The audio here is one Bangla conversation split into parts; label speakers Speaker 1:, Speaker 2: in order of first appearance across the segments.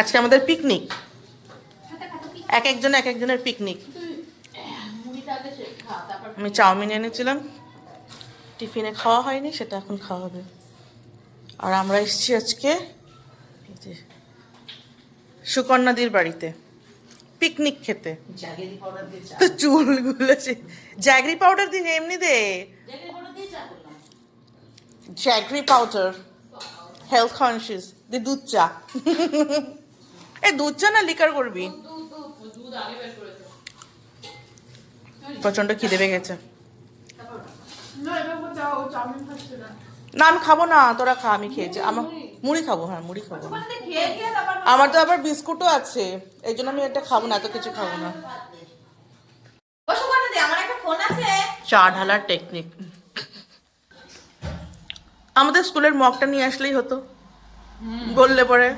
Speaker 1: আজকে আমাদের পিকনিক। এক একজন এক একজনের পিকনিক। আমি চাউমিন এনেছিলাম। টিফিনে খাওয়া হয়নি, সেটা এখন খাওয়া হবে। আর আমরা এসেছি আজকে সুকন্যাদির বাড়িতে, পিকনিক খেতে। তো চুলগুলো জ্যাগরি পাউডার দিন এমনি দে। জ্যাগরি পাউডার হেলথ কনসিয়াস দুধ চা। এই দুধ চা না লিকার করবি? প্রচণ্ড খিদে পেয়ে গেছে। না আমি খাব না তোরা খা আমি খেয়েছি। আমার মুড়ি খাব হ্যাঁ মুড়ি খাব। আমার তো আবার বিস্কুটও আছে এই জন্য আমি এটা খাব না এত কিছু খাব না। চা ঢালার টেকনিক আমাদের স্কুলের মগটা নিয়ে আসলেই হতো। বললে পরে?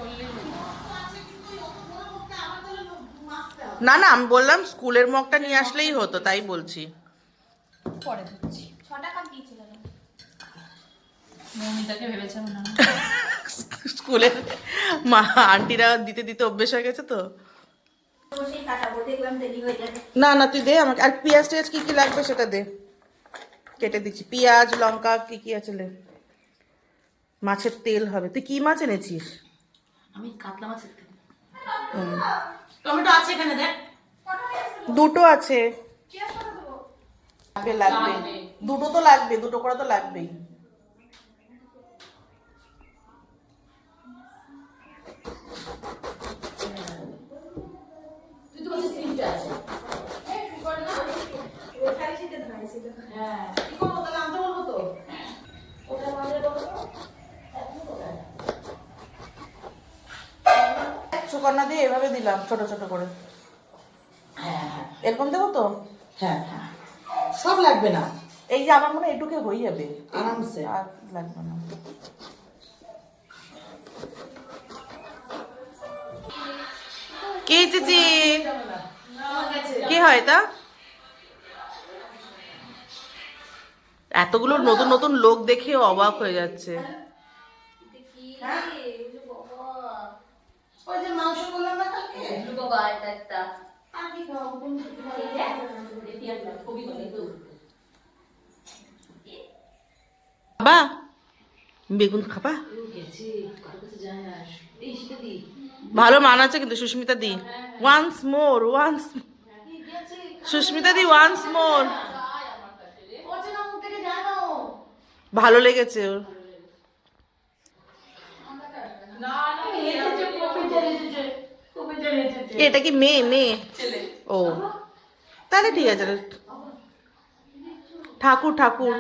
Speaker 1: না না আমি বললাম স্কুলের মগটা নিয়ে আসলেই হতো তাই বলছি। স্কুলের মা আন্টিরা দিতে দিতে অভ্যেস হয়ে গেছে তো?
Speaker 2: বসে কাটাবো দেখলাম দেরি যাবে
Speaker 1: না না তুই দে আমাকে। আর পেঁয়াজ টেয়াজ কি কি লাগবে সেটা দে। কেটে দিচ্ছি। পেঁয়াজ লঙ্কা কি কি আছে লে মাছের তেল হবে। তুই কি মাছ এনেছিস?
Speaker 3: আমি কাতলা মাছের তেল।
Speaker 1: হুম।
Speaker 3: টমেটো আছে এখানে দেখ।
Speaker 1: দুটো আছে। লাগবে। লাগবে। দুটো তো লাগবে দুটো করে তো লাগবেই।
Speaker 3: তুই তো বলছিস তিনটে আছে। হ্যাঁ
Speaker 1: দিলাম ছোট ছোট করে।
Speaker 3: হ্যাঁ হ্যাঁ
Speaker 1: এরকম দেবো তো?
Speaker 3: হ্যাঁ হ্যাঁ। সব লাগবে না।
Speaker 1: এই যে আমার মনে হয় এটুকে হয়ে যাবে।
Speaker 3: আরামসে।
Speaker 1: আর লাগবে না। কে চিচি? কি হয় তা এতগুলো নতুন নতুন লোক দেখে অবাক হয়ে যাচ্ছে।
Speaker 3: ওই যে মাংস করলাম না কালকে?
Speaker 2: বাবা এটা একটা।
Speaker 3: আর কি কি খাবে?
Speaker 1: বেগুন খাবা?
Speaker 3: গেছি কারও কাছে যায় না এই সেটা দি
Speaker 1: ভালো মানাচ্ছে কিন্তু সুস্মিতা দি ওয়ান্স মোর ওয়ান্স সুস্মিতা দি ওয়ান্স মোর ভালো লেগেছে ওর
Speaker 3: এসেছে কপিটা এসেছে কপিটা এসেছে
Speaker 1: এটা কি মেয়ে মেয়ে? ও। তাহলে ঠিক আছে। ঠাকুর ঠাকুর।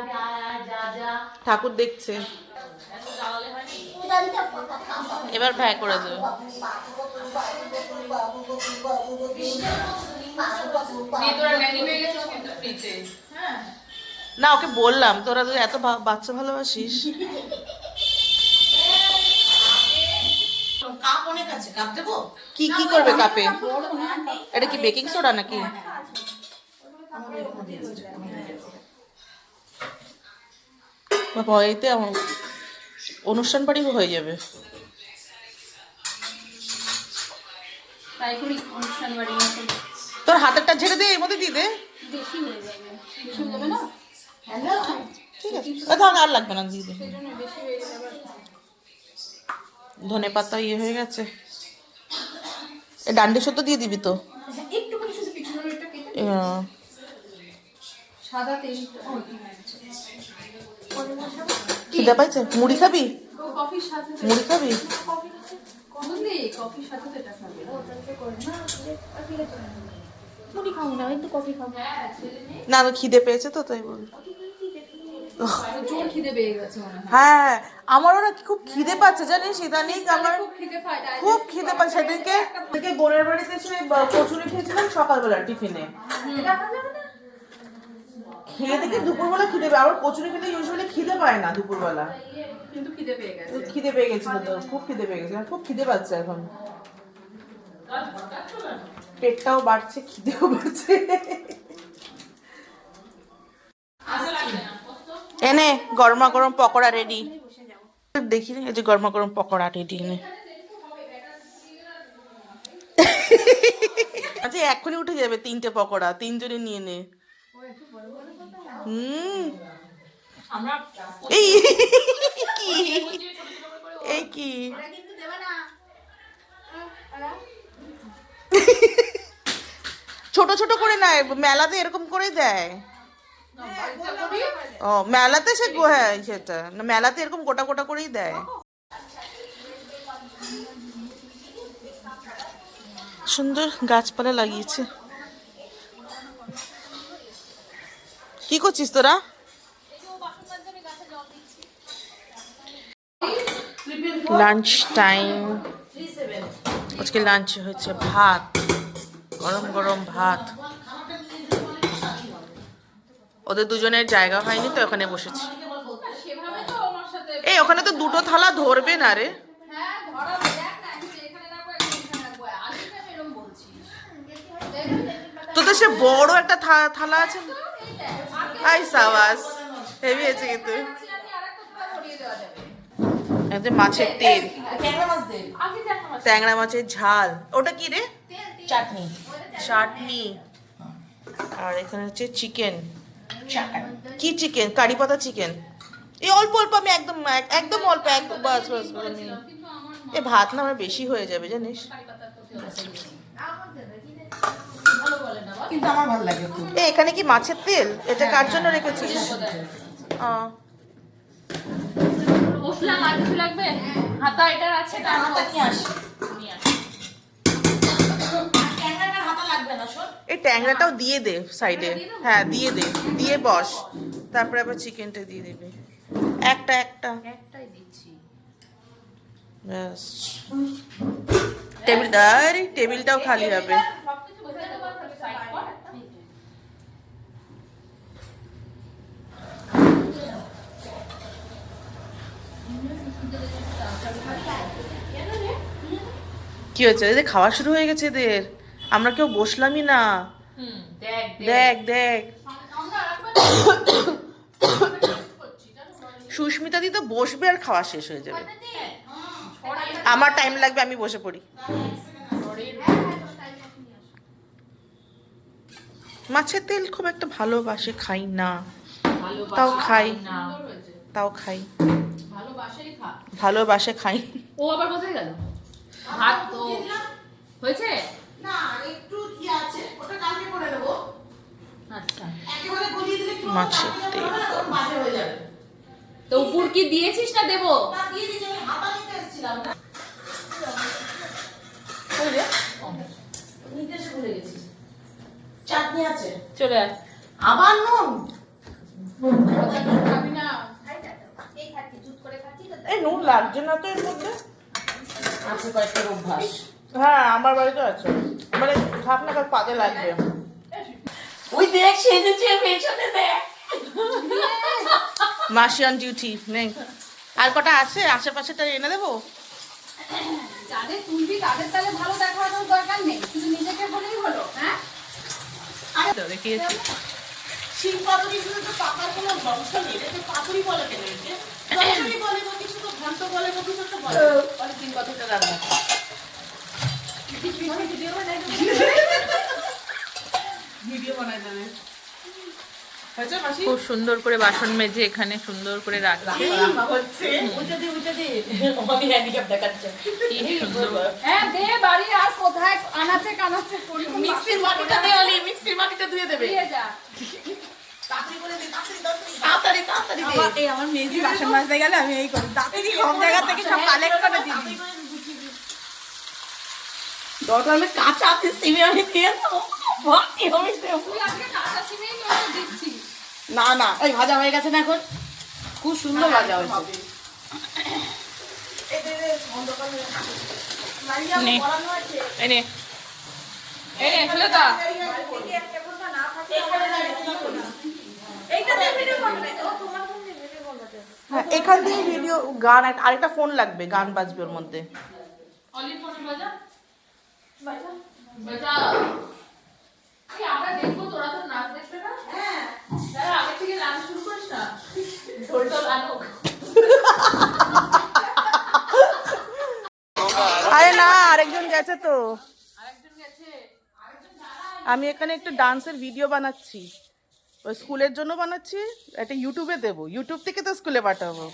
Speaker 1: ঠাকুর দেখছে। এবার ভ্যা করে দেবে। না, ওকে বললাম, তোরা তো এত বাচ্চা ভালোবাসিস।
Speaker 3: কাপ অনেক আছে কাপ দেবো?
Speaker 1: কি কি করবে কাপে? এটা কি বেকিং সোডা নাকি? বাবা এতে আমার অনুষ্ঠান বাড়ি হয়ে যাবে। তোর হাতেরটা ঝেড়ে দে এর মধ্যে দিয়ে দে।
Speaker 2: বেশি হয়ে যাবে। বেশি হয়ে যাবে না?
Speaker 1: ঠিক আছে। তাহলে আর লাগবে না দিয়ে দে
Speaker 2: সেই জন্য বেশি হয়ে গেলে আবার
Speaker 1: ধনে পাতা ইয়ে হয়ে গেছে। এ ডান্ডি সত্য দিয়ে দিবি তো? খিদে পাইছে মুড়ি খাবি? মুড়ি খাবি?
Speaker 2: না। খাব।
Speaker 1: না খিদে পেয়েছে তো তাই বল
Speaker 2: জোর খিদে পেয়ে গেছে মনে হয়।
Speaker 1: হ্যাঁ আমারও না খুব খিদে পাচ্ছে জানিস? ইদানিং আমার
Speaker 2: খুব খিদে
Speaker 1: পাচ্ছে সেদিনকে সেদিনকে বোনের বাড়িতে এসে কচুরি খেয়েছিলাম সকালবেলা টিফিনে। খেয়ে দেখি দুপুরবেলা খিদে পায় আমার কচুরি খেতে ইউজুয়ালি খিদে পায় না দুপুরবেলা।
Speaker 2: কিন্তু খিদে পেয়ে গেছে।
Speaker 1: খিদে পেয়ে গেছিল তো খুব খিদে পেয়ে গেছে খুব খিদে পাচ্ছে এখন। পেটটাও বাড়ছে খিদেও বাড়ছে। এনে গরমা গরম পকোড়া রেডি দেখি এই যে গরমা গরম পকোড়া রেডি এনে আচ্ছা এক্ষুনি উঠে যাবে তিনটে পকোড়া, তিনজনে নিয়ে নে। হুম। এই কি? এই কি? ছোট ছোট করে নেয় মেলাতে এরকম করে দেয়। ও মেলাতে সে গো- হ্যাঁ সেটা। না মেলাতে এরকম গোটা গোটা করেই দেয়। সুন্দর গাছপালা লাগিয়েছে। কি করছিস তোরা? লাঞ্চ টাইম আজকে লাঞ্চ হচ্ছে ভাত। গরম গরম ভাত। ওদের দুজনের জায়গা হয়নি তো ওখানে বসেছি।
Speaker 2: সেভাবে তো আমার সাথে
Speaker 1: এই ওখানে তো দুটো থালা ধরবে না রে।
Speaker 2: হ্যাঁ ধরাবে দেখ না একটা এখানে রাখব একটা এখানে রাখব আজকে আমি এরকম বলছিস
Speaker 1: তো তো সে বড় একটা থা- থালা আছে? আই সাবাস। হেভি আছে কিন্তু। মাছের তেল।
Speaker 3: ট্যাংরা মাছ দে।
Speaker 1: ট্যাংরা মাছের ঝাল। ওটা কি রে?
Speaker 3: চাটনি।
Speaker 1: চাটনি। আর এখানে হচ্ছে চিকেন। কি চিকেন কারি পাতা চিকেন এই অল্প অল্প আমি একদম একদম অল্প একদম বাস বাস এ ভাত না আমার বেশি হয়ে যাবে জানিস?
Speaker 3: কিন্তু আমার ভালো লাগে
Speaker 1: এ এখানে কি মাছের তেল? এটা কার জন্য রেখেছিস?
Speaker 2: কিছু লাগবে হাতা এটার আছে না
Speaker 3: হাতা নিয়ে আসি।
Speaker 2: নিয়ে আসি।
Speaker 1: এই ট্যাংরাটাও দিয়ে দে সাইডে হ্যাঁ দিয়ে দে। দিয়ে বস। তারপরে আবার চিকেনটা দিয়ে দেবে। একটা একটা।
Speaker 2: একটাই দিচ্ছি।
Speaker 1: ব্যাস। টেবিল আরে টেবিলটাও খালি হবে। কি হয়েছে? এদের খাওয়া শুরু হয়ে গেছে এদের। আমরা কেউ বসলামই না।
Speaker 2: দেখ
Speaker 1: দেখ। সুস্মিতা দি তো বসবে আর খাওয়া শেষ হয়ে যাবে। আমার টাইম লাগবে আমি বসে পড়ি। মাছের তেল খুব একটা ভালোবাসে খাই না। তাও খাই। তাও খাই। ভালোবাসে খাই।
Speaker 2: ও আবার কোথায় গেল? ভাত তো হয়েছে?
Speaker 3: না একটু কি আছে? ওটা কালকে করে দেবো
Speaker 2: আচ্ছা।
Speaker 3: একেবারে গলিয়ে দিলে কি
Speaker 1: মাছের তেল।
Speaker 3: বাজে হয়ে যাবে।
Speaker 2: তো উপর কি দিয়েছিস না দেবো?
Speaker 3: না দিয়ে দিয়েছি আমি হাতা নিতে এসেছিলাম।
Speaker 1: ওই রে,
Speaker 3: নিতে এসে ভুলে গেছি। চাটনি আছে।
Speaker 2: চলে আয়।
Speaker 3: আবার নুন?
Speaker 2: খাবি না
Speaker 1: এই নুন লাগছে না তো এর মধ্যে।
Speaker 3: আছে কয়েকটা অভ্যাস।
Speaker 1: হ্যাঁ আমার বাড়িতে আছে। মানে থাক না কাল পাতে লাগবে।
Speaker 3: ওই দেখ সেজেছে পেছনে দেখ।
Speaker 1: মাসি অন ডিউটি নেই। আর কটা আছে? আশেপাশেটা এনে দেবো?
Speaker 2: যাদের তুলবি তাদের তাহলে ভালো দেখানোর দরকার নেই? শুধু নিজেকে বলেই হলো হ্যাঁ?
Speaker 1: দেখিয়েছি
Speaker 3: শিল পাতুরি শুধু তো পাতার কোনো বংশ নেই এটা তো পাতুরি বলে কেন পাতুরি বলে কিছু তো ঘন্ট বলে কিছু তো বলে বলে তিন কথাটা রান্না ভিডিও বানাই দেবে
Speaker 1: হয়েছে মাসি
Speaker 2: খুব সুন্দর করে বাসন মেজে এখানে সুন্দর করে রাখছে। হ্যাঁ দে বাড়ি আর কোথায়? আনাচে কানাচে করি
Speaker 3: মিক্সির বাটিটা দে অলি মিক্সির বাটিটা ধুয়ে দেবে।
Speaker 2: দিয়ে যা।
Speaker 3: তাড়াতাড়ি করে দে তাড়াতাড়ি তাড়াতাড়ি। দে।
Speaker 4: এই আমার মেজি বাসন মাজতে গেলে আমি এই করি। দাঁতেরই সব জায়গা থেকে সব কালেক্ট করে দিই।
Speaker 3: দরকার হলে কাঁচা আছে সিমে আমি দিয়ে দেবো। ভর্তি হবে না না এই ভাজা হয়ে গেছে না এখন। খুব সুন্দর ভাজা হয়েছে।
Speaker 2: নে। এই নে। এই নে ফেলে দা।
Speaker 1: হ্যাঁ এখান থেকে ভিডিও গান একটা- আরেকটা ফোন লাগবে গান বাজবে ওর মধ্যে
Speaker 2: অলির ফোনে বাজা বাজা বাজা এই আমরা দেখব তোরা তো নাচ দেখবে না? হ্যাঁ। আগে থেকে নাচ শুরু করিস না। ঢোল আনুক
Speaker 1: আরে না আরেকজন গেছে তো। আমি এখানে একটু ডান্সের ভিডিও বানাচ্ছি। ওই স্কুলের জন্য বানাচ্ছি এটা ইউটিউবে দেবো। ইউটিউব থেকে তো স্কুলে পাঠাবো।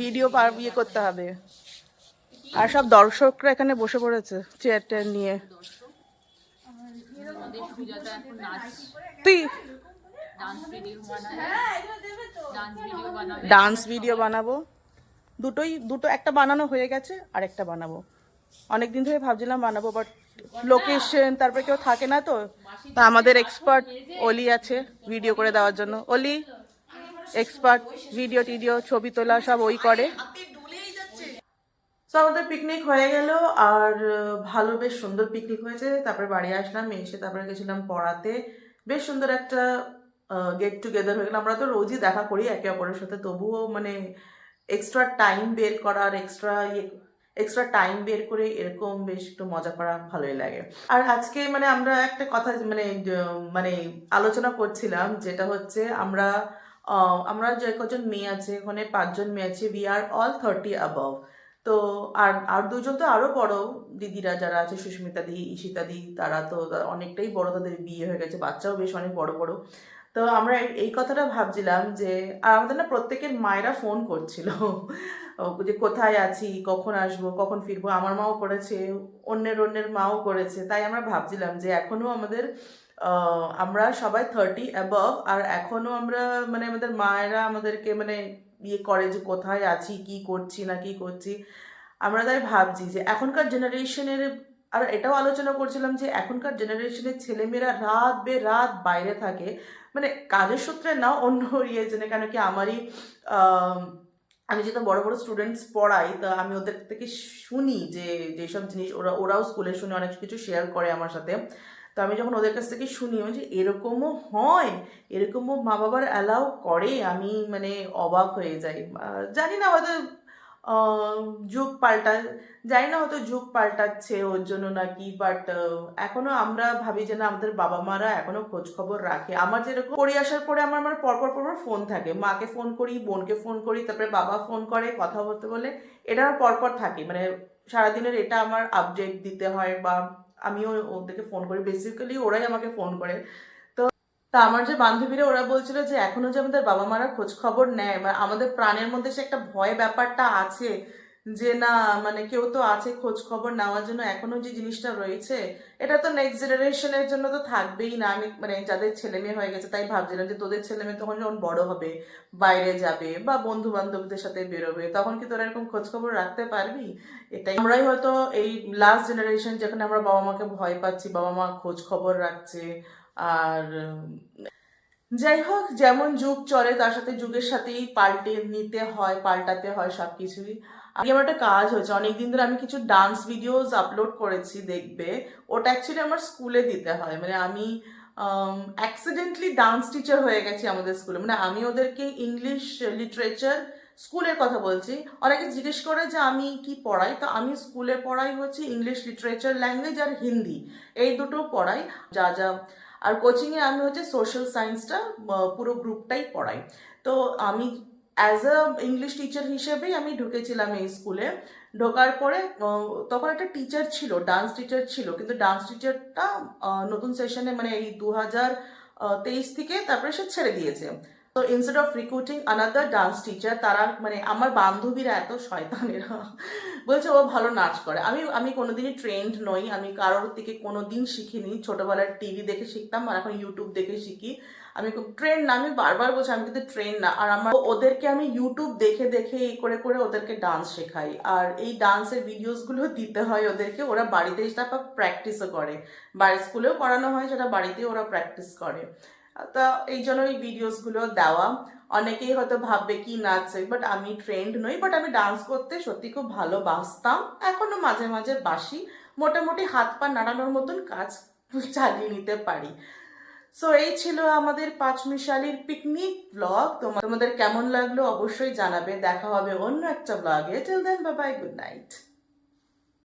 Speaker 1: ভিডিও পার ইয়ে করতে হবে। আর সব দর্শকরা এখানে বসে পড়েছে চেয়ার টেয়ার নিয়ে। তুই
Speaker 2: ডান্স ভিডিও বানাবে।
Speaker 1: দুটোই দুটো একটা বানানো হয়ে গেছে আর একটা বানাবো। অনেক দিন ধরে ভাবছিলাম বানাবো বাট লোকেশন তারপরে কেউ থাকে না তো। তা আমাদের এক্সপার্ট অলি আছে ভিডিও করে দেওয়ার জন্য। অলি এক্সপার্ট ভিডিও টিডিও ছবি তোলা সব ওই করে। তো আমাদের পিকনিক হয়ে গেল আর ভালো বেশ সুন্দর পিকনিক হয়েছে। তারপরে বাড়ি আসলাম, এসে তারপরে গেছিলাম পড়াতে। বেশ সুন্দর একটা গেট টুগেদার হয়ে গেল। আমরা তো রোজই দেখা করি একে অপরের সাথে। তবুও মানে এক্সট্রা টাইম বের করার এক্সট্রা এক্সট্রা টাইম বের করে এরকম বেশ একটু মজা করা ভালোই লাগে। আর আজকে মানে আমরা একটা কথা মানে মানে আলোচনা করছিলাম যেটা হচ্ছে আমরা আমরা যে কজন মেয়ে আছে, ওখানে পাঁচজন মেয়ে আছে we are all thirty above তো আর আর দুজন তো আরও বড় দিদিরা যারা আছে, সুস্মিতা দি, ঈশিতা দি, তারা তো অনেকটাই বড় তাদের বিয়ে হয়ে গেছে, বাচ্চাও বেশ অনেক বড় বড়। তো আমরা এই- কথাটা ভাবছিলাম যে, আর আমাদের না প্রত্যেকের মায়েরা ফোন করছিল। যে কোথায় আছি, কখন আসব, কখন ফিরবো, আমার মাও করেছে, অন্যের অন্যের মাও করেছে। তাই আমরা ভাবছিলাম যে এখনও আমাদের আমরা সবাই থার্টি অ্যাবভ আর এখনও আমরা মানে আমাদের মায়েরা আমাদেরকে মানে ইয়ে করে যে কোথায় আছি, কি করছি না কি করছি, আমরা তাই ভাবছি যে এখনকার জেনারেশনের আর এটাও আলোচনা করছিলাম যে এখনকার জেনারেশনের ছেলেমেয়েরা রাত বে রাত বাইরে থাকে। মানে কাজের সূত্রে না অন্য ইয়ে জন্য কেন কি আমারই আমি যেহেতু বড় বড় স্টুডেন্টস পড়াই, তা আমি ওদের থেকে শুনি যে, যেসব জিনিস ওরা, ওরাও স্কুলে শুনে অনেক কিছু শেয়ার করে আমার সাথে। তো আমি যখন ওদের কাছ থেকে শুনি যে এরকমও হয়? এরকমও মা বাবার অ্যালাউ করে? আমি মানে অবাক হয়ে যাই। জানি না হয়তো যুগ পাল্টা জানি না হয়তো যুগ পাল্টাচ্ছে ওর জন্য নাকি বাট এখনও আমরা ভাবি যে না, আমাদের বাবা মারা এখনও খোঁজ খবর রাখে। আমার যেরকম পড়ে আসার পরে আমার আমার পরপর পরপর ফোন থাকে। মাকে ফোন করি, বোনকে ফোন করি, তারপরে বাবা ফোন করে, কথা বলতে বলে এটা পরপর থাকে। মানে সারাদিনের এটা আমার আপডেট দিতে হয় বা আমিও ওদেরকে ফোন করি। বেসিক্যালি ওরাই আমাকে ফোন করে। তো তা আমার যে বান্ধবীরা, ওরা বলছিল যে এখনও যে আমাদের বাবা মারা খোঁজ খবর নেয় মানে আমাদের প্রাণের মধ্যে সে একটা ভয় ব্যাপারটা আছে যে না মানে কেউ তো আছে খোঁজ খবর নেওয়ার জন্য, এখনও যে জিনিসটা রয়েছে, এটা তো নেক্সট জেনারেশনের জন্য তো থাকবেই না। আমি মানে যাদের ছেলে মেয়ে হয়ে গেছে, তাই ভাবছিলাম যে তোদের ছেলে মেয়ে তখন যখন বড় হবে, বাইরে যাবে বা বন্ধু বান্ধবদের সাথে বেরোবে, তখন কি তোরা এরকম খোঁজ খবর রাখতে পারবি? এটাই। আমরাই হয়তো এই লাস্ট জেনারেশন যেখানে আমরা বাবা মাকে ভয় পাচ্ছি, বাবা মা খোঁজ খবর রাখছে, আর, যাই হোক, যেমন যুগ চলে, তার সাথে যুগের সাথেই পাল্টে নিতে হয়, পাল্টাতে হয় সব কিছুই আগে আমার একটা কাজ হয়েছে, অনেকদিন ধরে আমি কিছু ডান্স ভিডিওস আপলোড করেছি, দেখবে। ওটা অ্যাকচুয়ালি আমার স্কুলে দিতে হয়। মানে আমি অ্যাক্সিডেন্টলি ডান্স টিচার হয়ে গেছি আমাদের স্কুলে মানে আমি ওদেরকে ইংলিশ লিটারেচার স্কুলের কথা বলছি। অনেকে জিজ্ঞেস করে যে আমি কি পড়াই? তো আমি স্কুলে পড়াই হচ্ছে ইংলিশ লিটারেচার ল্যাঙ্গুয়েজ আর হিন্দি এই দুটো পড়াই, যা যা। আর কোচিংয়ে আমি হচ্ছে সোশ্যাল সায়েন্সটা পুরো গ্রুপটাই পড়াই। তো আমি অ্যাজ আ ইংলিশ টিচার হিসেবেই আমি ঢুকেছিলাম এই স্কুলে। ঢোকার পরে তখন একটা টিচার ছিল ডান্স টিচার ছিল, কিন্তু ডান্স টিচারটা নতুন সেশনে মানে এই দু হাজার তেইশ থেকে তারপরে সে ছেড়ে দিয়েছে। তো instead of recruiting another dance teacher তারা মানে আমার বান্ধবীরা এত শয়তানেরা। বলছে, ও ভালো নাচ করে। আমি আমি কোনোদিনই ট্রেন্ড নই, আমি কারোর থেকে কোনোদিন শিখিনি। ছোটবেলার টিভি দেখে শিখতাম, আর এখন ইউটিউব দেখে শিখি। আমি ট্রেন না, আমি বারবার বলছি আমি কিন্তু ট্রেন না। আর আমার ওদেরকে আমি ইউটিউব দেখে দেখে, এই করে করে ওদেরকে ডান্স শেখাই। আর এই ডান্সের ভিডিওসগুলো দিতে হয় ওদেরকে, ওরা বাড়িতে সেটা প্র্যাকটিসও করে। বাড়ির স্কুলেও করানো হয়, সেটা বাড়িতে ওরা প্র্যাকটিস করে। তা এই জন্য এই ভিডিওসগুলো দেওয়া। অনেকেই হয়তো ভাববে কি নাচছে বাট আমি ট্রেন্ড নই বাট আমি ডান্স করতে সত্যি খুব ভালোবাসতাম। এখনও মাঝে মাঝে বাসি। মোটামুটি হাত পা নাড়ানোর মতন কাজ চালিয়ে নিতে পারি। সো এই ছিল আমাদের পাঁচমিশালির পিকনিক ব্লগ তোমাদের কেমন লাগল অবশ্যই জানাবে। দেখা হবে অন্য একটা ব্লগে till then bye good night